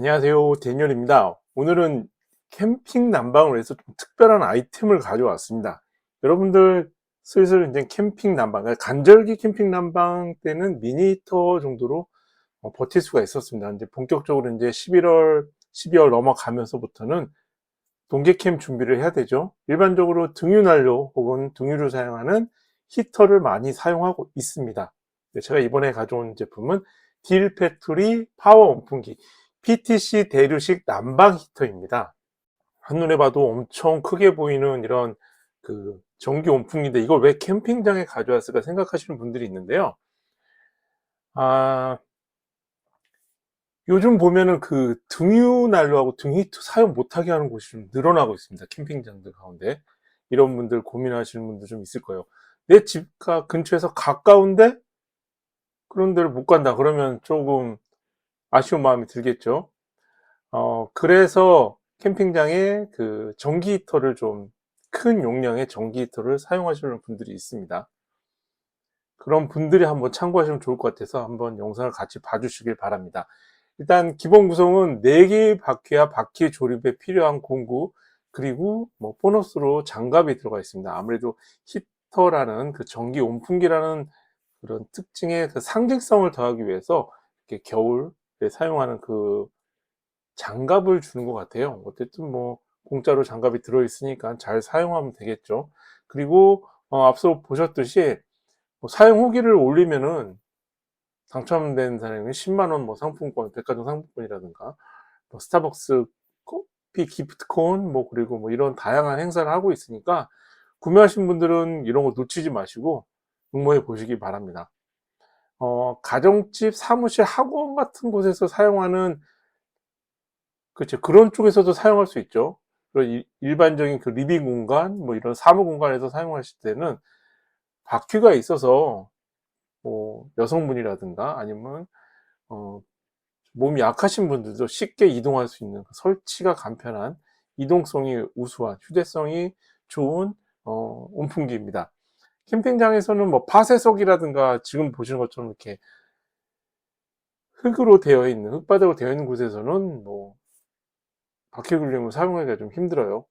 안녕하세요. 데니얼입니다. 오늘은 캠핑 난방을 위해서 좀 특별한 아이템을 가져왔습니다. 여러분들 슬슬 이제 캠핑 난방, 그러니까 간절기 캠핑 난방 때는 미니터 정도로 어, 버틸 수가 있었습니다. 이제 본격적으로 이제 11월, 12월 넘어가면서부터는 동계캠 준비를 해야 되죠. 일반적으로 등유난로 혹은 등유를 사용하는 히터를 많이 사용하고 있습니다. 네, 제가 이번에 가져온 제품은 딜 팩토리 파워 온풍기 PTC 대류식 난방 히터입니다. 한눈에 봐도 엄청 크게 보이는 이런 그 전기 온풍기인데 이걸 왜 캠핑장에 가져왔을까 생각하시는 분들이 있는데요. 아, 요즘 보면은 그 등유 난로하고 등히터 사용 못하게 하는 곳이 좀 늘어나고 있습니다. 캠핑장들 가운데. 이런 분들 고민하시는 분들 좀 있을 거예요. 내 집가 근처에서 가까운데 그런 데를 못 간다. 그러면 조금 아쉬운 마음이 들겠죠. 어, 그래서 캠핑장에 그 전기 히터를 좀 큰 용량의 전기 히터를 사용하시는 분들이 있습니다. 그런 분들이 한번 참고하시면 좋을 것 같아서 한번 영상을 같이 봐주시길 바랍니다. 일단 기본 구성은 4개의 바퀴와 바퀴 조립에 필요한 공구 그리고 뭐 보너스로 장갑이 들어가 있습니다. 아무래도 히터라는 그 전기 온풍기라는 그런 특징의 그 상징성을 더하기 위해서 이렇게 겨울에 사용하는 그 장갑을 주는 것 같아요. 어쨌든 뭐 공짜로 장갑이 들어있으니까 잘 사용하면 되겠죠. 그리고 어, 앞서 보셨듯이 뭐 사용 후기를 올리면은 당첨된 사람이 10만원 뭐 상품권, 백화점 상품권이라든가 뭐 스타벅스 커피 기프트콘 뭐 그리고 뭐 이런 다양한 행사를 하고 있으니까 구매하신 분들은 이런 거 놓치지 마시고 응모해 보시기 바랍니다. 어, 가정집, 사무실, 학원 같은 곳에서 사용하는 그렇죠. 그런 쪽에서도 사용할 수 있죠. 그런 일반적인 그 리빙 공간, 뭐 이런 사무 공간에서 사용하실 때는 바퀴가 있어서 뭐 여성분이라든가 아니면 어, 몸이 약하신 분들도 쉽게 이동할 수 있는 그 설치가 간편한 이동성이 우수한 휴대성이 좋은 어, 온풍기입니다. 캠핑장에서는 뭐 파쇄석이라든가 지금 보시는 것처럼 이렇게 흙으로 되어 있는 흙바닥으로 되어 있는 곳에서는 뭐 바퀴 굴림을 사용하기가 좀 힘들어요.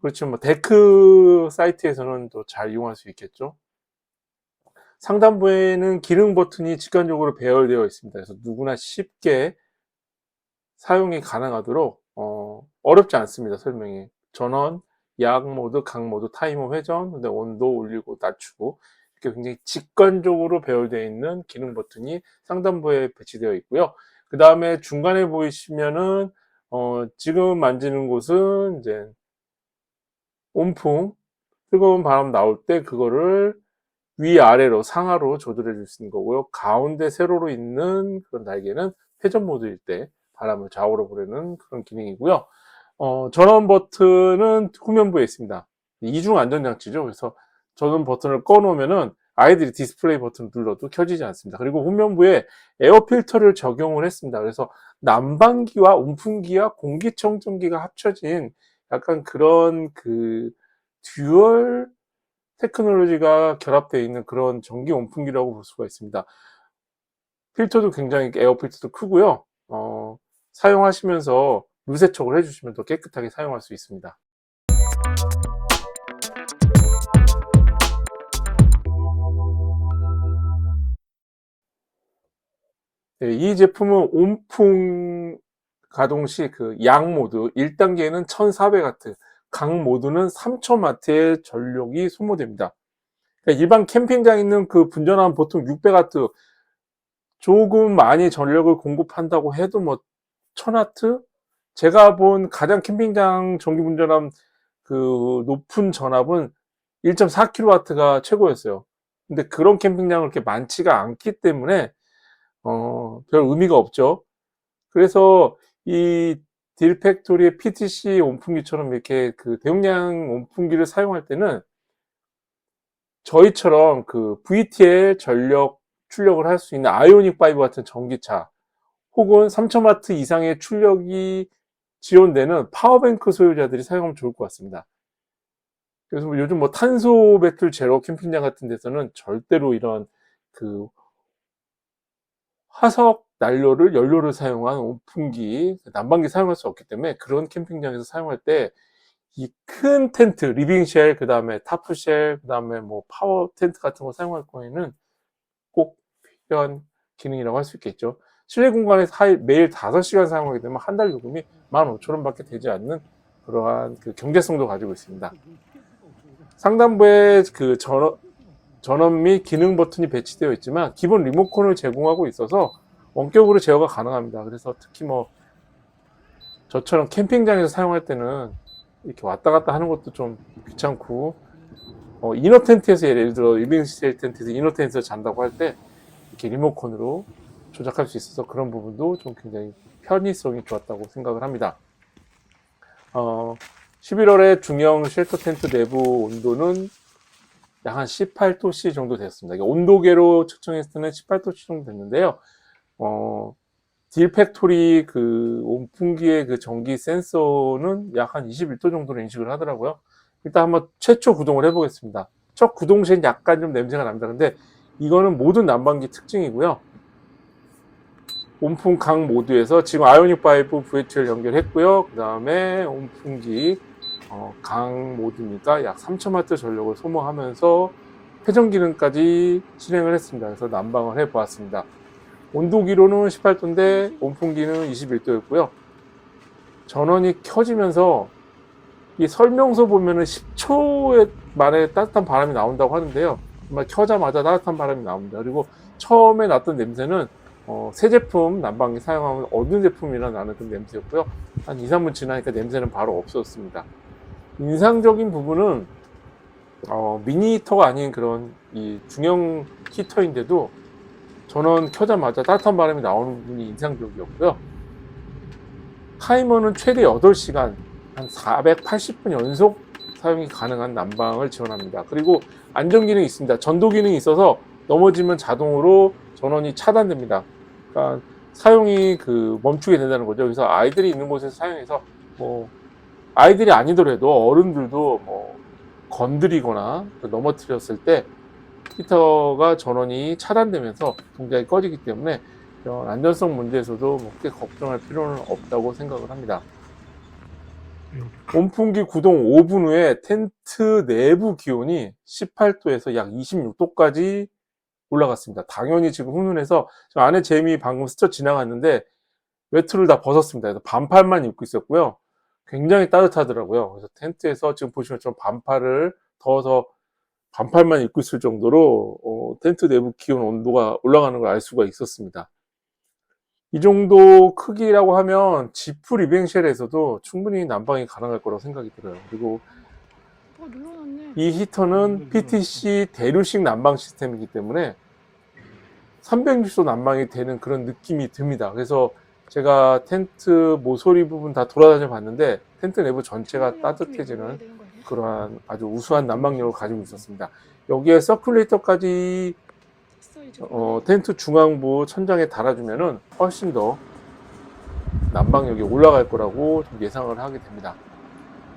그렇지만 뭐 데크 사이트에서는 또 잘 이용할 수 있겠죠. 상단부에는 기능 버튼이 직관적으로 배열되어 있습니다. 그래서 누구나 쉽게 사용이 가능하도록 어, 어렵지 않습니다. 설명이 전원, 약 모드, 각 모드, 타이머 회전, 근데 온도 올리고 낮추고 이렇게 굉장히 직관적으로 배열되어 있는 기능 버튼이 상단부에 배치되어 있고요. 그 다음에 중간에 보이시면은 어, 지금 만지는 곳은 이제 온풍 뜨거운 바람 나올 때 그거를 위아래로 상하로 조절해 줄 수 있는 거고요. 가운데 세로로 있는 그런 날개는 회전 모드일 때 바람을 좌우로 보내는 그런 기능이고요. 어, 전원 버튼은 후면부에 있습니다. 이중 안전장치죠. 그래서 전원 버튼을 꺼놓으면은 아이들이 디스플레이 버튼을 눌러도 켜지지 않습니다. 그리고 후면부에 에어 필터를 적용을 했습니다. 그래서 난방기와 온풍기와 공기청정기가 합쳐진 약간 그런 그 듀얼 테크놀로지가 결합되어 있는 그런 전기 온풍기라고 볼 수가 있습니다. 필터도 굉장히 에어 필터도 크고요. 어, 사용하시면서 물 세척을 해주시면 더 깨끗하게 사용할 수 있습니다. 네, 이 제품은 온풍 가동 시 그 양 모드 1단계는 1400W, 강 모드는 3000W의 전력이 소모됩니다. 그러니까 일반 캠핑장에 있는 그 분전함 보통 600W 조금 많이 전력을 공급한다고 해도 뭐 1000W? 제가 본 가장 캠핑장 전기 분전함 그 높은 전압은 1.4kW가 최고였어요. 근데 그런 캠핑장은 그렇게 많지가 않기 때문에 어, 별 의미가 없죠. 그래서 이 딜팩토리의 PTC 온풍기처럼 이렇게 그 대용량 온풍기를 사용할 때는 저희처럼 그 VT의 전력 출력을 할 수 있는 아이오닉 5 같은 전기차 혹은 3000W 이상의 출력이 지원되는 파워뱅크 소유자들이 사용하면 좋을 것 같습니다. 그래서 뭐 요즘 뭐 탄소 배출 제로 캠핑장 같은 데서는 절대로 이런 그 화석 난로를 연료를 사용한 온풍기, 난방기 사용할 수 없기 때문에 그런 캠핑장에서 사용할 때 이 큰 텐트, 리빙쉘, 그 다음에 타프쉘, 그 다음에 뭐 파워 텐트 같은 거 사용할 경우에는 꼭 필요한 기능이라고 할 수 있겠죠. 실내 공간에서 하- 매일 5시간 사용하게 되면 한 달 요금이 15,000원밖에 되지 않는 그러한 그 경제성도 가지고 있습니다. 상단부에 그 전원, 전원 및 기능 버튼이 배치되어 있지만 기본 리모컨을 제공하고 있어서 원격으로 제어가 가능합니다. 그래서 특히 뭐 저처럼 캠핑장에서 사용할 때는 이렇게 왔다 갔다 하는 것도 좀 귀찮고 어, 이너 텐트에서 예를 들어 리빙 스테이 텐트에서 이너 텐트에서 잔다고 할 때 이렇게 리모컨으로 조작할 수 있어서 그런 부분도 좀 굉장히 편의성이 좋았다고 생각을 합니다. 어, 11월에 중형 쉘터 텐트 내부 온도는 약 한 18도씨 정도. 이게 온도계로 측정했을 때는 18도씨 정도 됐는데요. 어, 딜팩토리 그 온풍기의 그 전기 센서는 약 한 21도 정도로 인식을 하더라고요. 일단 한번 최초 구동을 해보겠습니다. 첫 구동 시엔 약간 좀 냄새가 납니다. 근데 이거는 모든 난방기 특징이고요. 온풍 강 모드에서 지금 아이오닉 5 VH를 연결했고요. 그 다음에 온풍기 어, 강 모드니까 약 3000W 전력을 소모하면서 회전 기능까지 실행을 했습니다. 그래서 난방을 해 보았습니다. 온도기로는 18도인데 온풍기는 21도였고요. 전원이 켜지면서 이 설명서 보면은 10초 만에 따뜻한 바람이 나온다고 하는데요. 정말 켜자마자 따뜻한 바람이 나옵니다. 그리고 처음에 났던 냄새는 어, 새 제품 난방기 사용하면 어느 제품이나 나는 그 냄새였고요. 한 2, 3분 지나니까 냄새는 바로 없었습니다. 인상적인 부분은 어, 미니 히터가 아닌 그런 이 중형 히터인데도 전원 켜자마자 따뜻한 바람이 나오는 부분이 인상적이었고요. 타이머는 최대 8시간, 한 480분 연속 사용이 가능한 난방을 지원합니다. 그리고 안전 기능이 있습니다. 전도 기능이 있어서 넘어지면 자동으로 전원이 차단됩니다. 그러니까 사용이 그 멈추게 된다는 거죠. 그래서 아이들이 있는 곳에서 사용해서 뭐 아이들이 아니더라도 어른들도 뭐 건드리거나 넘어뜨렸을 때 히터가 전원이 차단되면서 동작이 꺼지기 때문에 이런 안전성 문제에서도 뭐 크게 걱정할 필요는 없다고 생각을 합니다. 온풍기 구동 5분 후에 텐트 내부 기온이 18도에서 약 26도까지 올라갔습니다. 당연히 지금 훈훈해서 저 안에 재미 방금 스쳐 지나갔는데 외투를 다 벗었습니다. 그래서 반팔만 입고 있었고요. 굉장히 따뜻하더라고요. 그래서 텐트에서 지금 보시면 좀 반팔을 더워서 반팔만 입고 있을 정도로 어, 텐트 내부 기온 온도가 올라가는 걸 알 수가 있었습니다. 이 정도 크기라고 하면 지프 리뱅쉘에서도 충분히 난방이 가능할 거라고 생각이 들어요. 그리고. 이 히터는 PTC 대류식 난방 시스템이기 때문에 360도 난방이 되는 그런 느낌이 듭니다. 그래서 제가 텐트 모서리 부분 다 돌아다녀 봤는데 텐트 내부 전체가 따뜻해지는 그러한 아주 우수한 난방력을 가지고 있었습니다. 여기에 서큘레이터까지 어, 텐트 중앙부 천장에 달아주면은 훨씬 더 난방력이 올라갈 거라고 좀 예상을 하게 됩니다.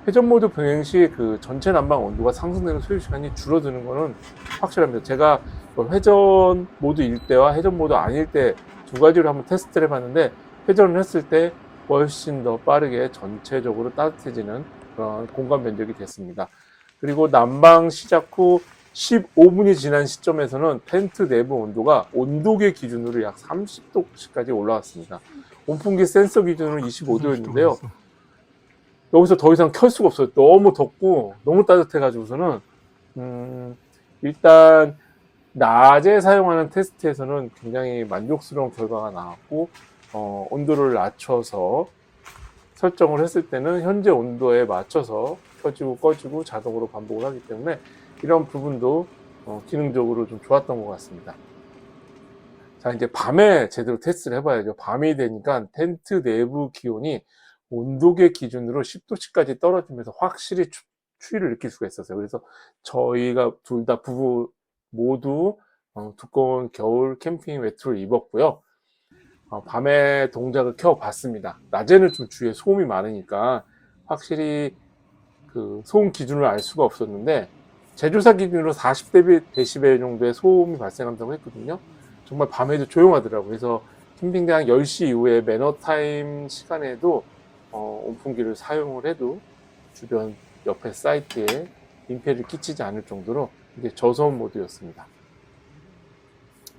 회전 모드 병행 시 그 전체 난방 온도가 상승되는 소요 시간이 줄어드는 거는 확실합니다. 제가 뭐 회전 모드일 때와 회전 모드 아닐 때 두 가지로 한번 테스트를 해봤는데 회전을 했을 때 훨씬 더 빠르게 전체적으로 따뜻해지는 그런 공간 변적이 됐습니다. 그리고 난방 시작 후 15분이 지난 시점에서는 텐트 내부 온도가 온도계 기준으로 약 30도까지 올라왔습니다. 온풍기 센서 기준으로 25도였는데요. 여기서 더 이상 켤 수가 없어요. 너무 덥고 너무 따뜻해가지고서는 음, 일단 낮에 사용하는 테스트에서는 굉장히 만족스러운 결과가 나왔고 어, 온도를 낮춰서 설정을 했을 때는 현재 온도에 맞춰서 켜지고 꺼지고 자동으로 반복을 하기 때문에 이런 부분도 어, 기능적으로 좀 좋았던 것 같습니다. 자, 이제 밤에 제대로 테스트를 해봐야죠. 밤이 되니까 텐트 내부 기온이 온도계 기준으로 10도씨까지 떨어지면서 확실히 추, 추위를 느낄 수가 있었어요. 그래서 저희가 둘 다 부부 모두 어, 두꺼운 겨울 캠핑 외투를 입었고요. 어, 밤에 동작을 켜봤습니다. 낮에는 좀 주위에 소음이 많으니까 확실히 그 소음 기준을 알 수가 없었는데 제조사 기준으로 40dB 정도의 소음이 발생한다고 했거든요. 정말 밤에도 조용하더라고요. 그래서 캠핑장 10시 이후에 매너 타임 시간에도 어, 온풍기를 사용을 해도 주변 옆에 사이트에 민폐를 끼치지 않을 정도로 이게 저소음 모드였습니다.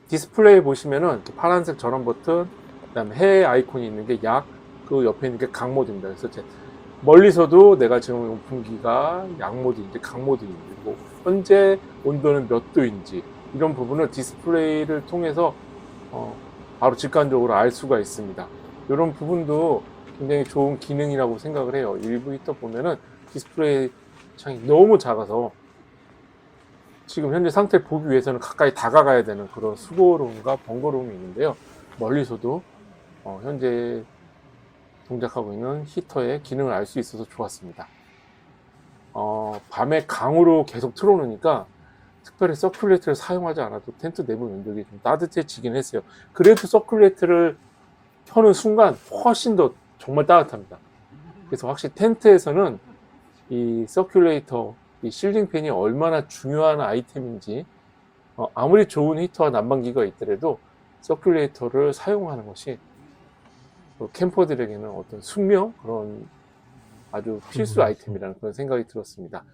디스플레이 보시면은 파란색 전원 버튼, 그 다음에 해 아이콘이 있는 게 약, 그 옆에 있는 게각 모드입니다. 그래서 제 멀리서도 내가 지금 온풍기가 약 모드인지 각 모드인지, 뭐 현재 온도는 몇 도인지 이런 부분을 디스플레이를 통해서 어, 바로 직관적으로 알 수가 있습니다. 이런 부분도 굉장히 좋은 기능이라고 생각을 해요. 일부 히터 보면은 디스플레이 창이 너무 작아서 지금 현재 상태를 보기 위해서는 가까이 다가가야 되는 그런 수고로움과 번거로움이 있는데요. 멀리서도 어, 현재 동작하고 있는 히터의 기능을 알 수 있어서 좋았습니다. 어, 밤에 강으로 계속 틀어놓으니까 특별히 서큘레이터를 사용하지 않아도 텐트 내부 면적이 좀 따뜻해지긴 했어요. 그래도 서큘레이터를 켜는 순간 훨씬 더 정말 따뜻합니다. 그래서 확실히 텐트에서는 이 서큘레이터, 이 실링 팬이 얼마나 중요한 아이템인지 어, 아무리 좋은 히터와 난방기가 있더라도 서큘레이터를 사용하는 것이 그 캠퍼들에게는 어떤 숙명 그런 아주 필수 아이템이라는 그런 생각이 들었습니다.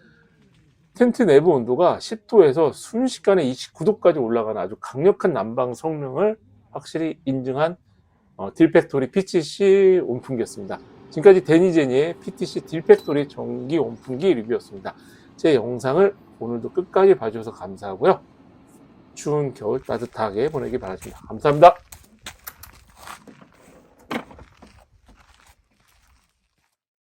텐트 내부 온도가 10도에서 순식간에 29도까지 올라가는 아주 강력한 난방 성능을 확실히 인증한 어, 딜팩토리 PTC 온풍기였습니다. 지금까지 데니제니의 PTC 딜팩토리 전기 온풍기 리뷰였습니다. 제 영상을 오늘도 끝까지 봐주셔서 감사하고요. 추운 겨울 따뜻하게 보내기 바랍니다. 감사합니다.